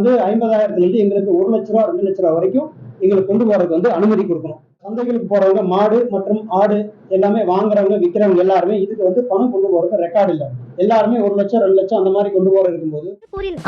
வந்து ஐம்பதாயிரத்துல இருந்து எங்களுக்கு ஒரு லட்ச ரூபா ரெண்டு லட்ச ரூபா வரைக்கும் எங்களுக்கு கொண்டு போறதுக்கு வந்து அனுமதி கொடுக்கணும். சந்தைகளுக்கு போறவங்க மாடு மற்றும் ஆடு எல்லாமே வாங்குறவங்க விற்கிறவங்க எல்லாருமே இதுக்கு வந்து பணம் கொண்டு போறதுக்கு ரெக்கார்டு இல்லை. எல்லாருமே ஒரு லட்சம் ரெண்டு லட்சம் அந்த மாதிரி கொண்டு போற இருக்கும்போது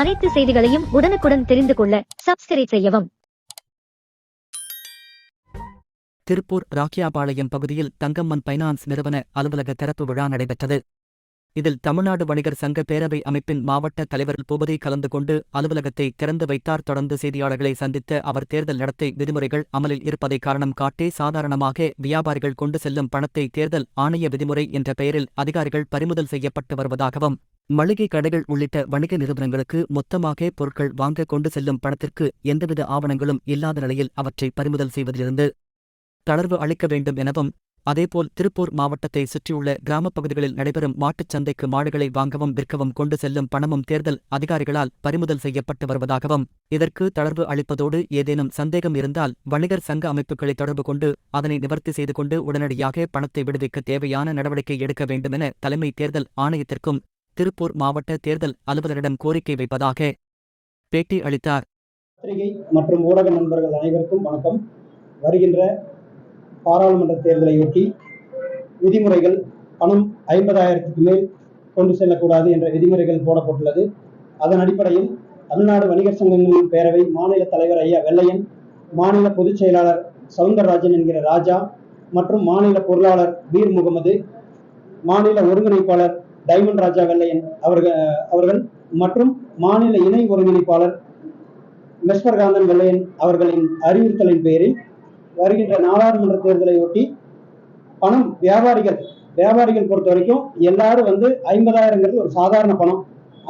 அனைத்து செய்திகளையும் உடனுக்குடன் தெரிந்து கொள்ள சப்ஸ்கிரைப் செய்யவும். திருப்பூர் ராக்கியாபாளையம் பகுதியில் தங்கம்மன் பைனான்ஸ் நிறுவன அலுவலக திறப்பு விழா நடைபெற்றது. இதில் தமிழ்நாடு வணிகர் சங்க பேரவை அமைப்பின் மாவட்ட தலைவர் பூபதி கலந்து கொண்டு அலுவலகத்தை திறந்து வைத்தார். தொடர்ந்து செய்தியாளர்களை சந்தித்த அவர் தேர்தல் நடத்தை விதிமுறைகள் அமலில் இருப்பதை காரணம் காட்டி சாதாரணமாக வியாபாரிகள் கொண்டு செல்லும் பணத்தை தேர்தல் ஆணைய விதிமுறை என்ற பெயரில் அதிகாரிகள் பறிமுதல் செய்யப்பட்டு வருவதாகவும் மளிகை கடைகள் உள்ளிட்ட வணிக நிறுவனங்களுக்கு மொத்தமாக பொருட்கள் வாங்க கொண்டு செல்லும் பணத்திற்கு எந்தவித ஆவணங்களும் இல்லாத நிலையில் அவற்றை பறிமுதல் செய்வதிலிருந்து தளர்வு அளிக்க வேண்டும் எனவும் அதேபோல் திருப்பூர் மாவட்டத்தை சுற்றியுள்ள கிராமப் பகுதிகளில் நடைபெறும் மாட்டுச் சந்தைக்கு மாடுகளை வாங்கவும் விற்கவும் கொண்டு செல்லும் பணமும் தேர்தல் அதிகாரிகளால் பறிமுதல் செய்யப்பட்டு வருவதாகவும் இதற்கு தளர்வு அளிப்பதோடு ஏதேனும் சந்தேகம் இருந்தால் வணிகர் சங்க அமைப்புகளை தொடர்பு கொண்டு அதனை நிவர்த்தி செய்து கொண்டு உடனடியாக பணத்தை விடுவிக்க தேவையான நடவடிக்கை எடுக்க வேண்டுமென தலைமை தேர்தல் ஆணையத்திற்கும் திருப்பூர் மாவட்ட தேர்தல் அலுவலரிடம் கோரிக்கை வைப்பதாக பேட்டி அளித்தார். மற்றும் ஊடக நண்பர்கள் அனைவருக்கும் வணக்கம். வருகின்ற பாராளுமன்ற தேர்தலையொட்டி விதிமுறைகள் பணம் ஐம்பதாயிரத்துக்கு மேல் கொண்டு செல்லக்கூடாது என்ற விதிமுறைகள் போடப்பட்டுள்ளது. அதன் அடிப்படையில் தமிழ்நாடு வணிகர் சங்கங்களின் பேரவை மாநில தலைவர் ஐயா வெள்ளையன் மாநில பொதுச் செயலாளர் சவுந்தரராஜன் என்கிற ராஜா மற்றும் மாநில பொருளாளர் பீர் முகமது மாநில ஒருங்கிணைப்பாளர் டைமண்ட் ராஜா வெள்ளையன் அவர்கள் அவர்கள் மற்றும் மாநில இணை ஒருங்கிணைப்பாளர் மெஸ்வர்காந்தன் வெள்ளையன் அவர்களின் அறிவுறுத்தலின் பேரில் வருகின்ற நாடாளுமன்ற தேர்தலை ஒட்டி பணம் வியாபாரிகள் வியாபாரிகள் பொறுத்த வரைக்கும் எல்லாரும் வந்து ஐம்பதாயிரங்கிறது ஒரு சாதாரண பணம்.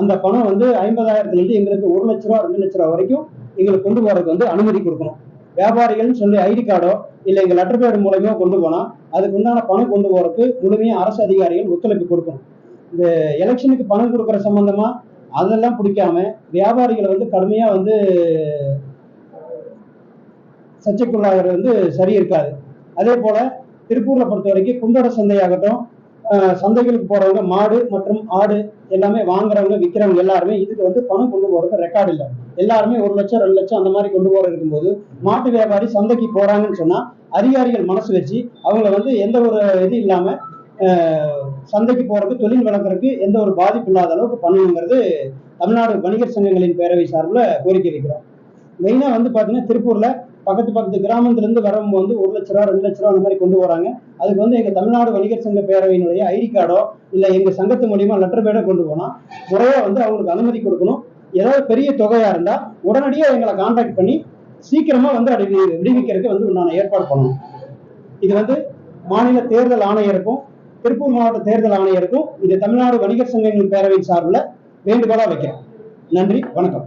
அந்த பணம் வந்து ஐம்பதாயிரத்துலேருந்து எங்களுக்கு ஒரு லட்ச ரூபா ரெண்டு லட்ச ரூபா வரைக்கும் எங்களுக்கு கொண்டு போறதுக்கு வந்து அனுமதி கொடுக்கணும். வியாபாரிகள்னு சொல்லி ஐடி கார்டோ இல்லை எங்கள் லெட்டர் பேட் மூலயமா கொண்டு போனா அதுக்கு உண்டான பணம் கொண்டு போறதுக்கு முழுமையாக அரசு அதிகாரிகள் ஒத்துழைப்பு கொடுக்கணும். இந்த எலெக்ஷனுக்கு பணம் கொடுக்குற சம்பந்தமா அதெல்லாம் பிடிக்காம வியாபாரிகளை வந்து கடுமையா வந்து சர்ச்சைக்குள்ளாகிறது வந்து சரி இருக்காது அதே போல திருப்பூர்ல பொறுத்த வரைக்கும் குண்டோட சந்தையாகட்டும் சந்தைகளுக்கு போறவங்க மாடு மற்றும் ஆடு எல்லாமே வாங்குறவங்க விற்கிறவங்க எல்லாருமே இதுக்கு வந்து பணம் கொண்டு போறதுக்கு ரெக்கார்டு இல்லை. எல்லாருமே ஒரு லட்சம் ரெண்டு லட்சம் அந்த மாதிரி கொண்டு போற இருக்கும்போது மாட்டு வியாபாரி சந்தைக்கு போறாங்கன்னு சொன்னா அதிகாரிகள் மனசு வச்சு அவங்கள வந்து எந்த ஒரு இது இல்லாம சந்தைக்கு போறதுக்கு தொழில் வழங்குறதுக்கு எந்த ஒரு பாதிப்பு இல்லாத அளவுக்கு பண்ணணுங்கிறது தமிழ்நாடு வணிகர் சங்கங்களின் பேரவை சார்பில் கோரிக்கை வைக்கிறோம். மெயினாக வந்து பார்த்தீங்கன்னா திருப்பூர்ல பக்கத்து பக்கத்து கிராமத்துல இருந்து வரவங்க வந்து ஒரு லட்ச ரூபா ரெண்டு லட்ச ரூபா அந்த மாதிரி கொண்டு வராங்க. அதுக்கு வந்து எங்க தமிழ்நாடு வணிகர் சங்க பேரவையினுடைய ஐடி கார்டோ இல்ல எங்க சங்கத்து மூலியமா லெட்டர் பேடோ கொண்டு போனா முறையா வந்து அவங்களுக்கு அனுமதி கொடுக்கணும். ஏதாவது பெரிய தொகையா இருந்தா உடனடியா எங்களை கான்டாக்ட் பண்ணி சீக்கிரமா வந்து அதை விடுவிக்கிறதுக்கு வந்து நான் ஏற்பாடு பண்ணணும். இது வந்து மாநில தேர்தல் ஆணையருக்கும் திருப்பூர் மாவட்ட தேர்தல் ஆணையருக்கும் இது தமிழ்நாடு வணிகர் சங்கங்கள் பேரவை சார்பில் வேண்டுகோளா வைக்கிறேன். நன்றி வணக்கம்.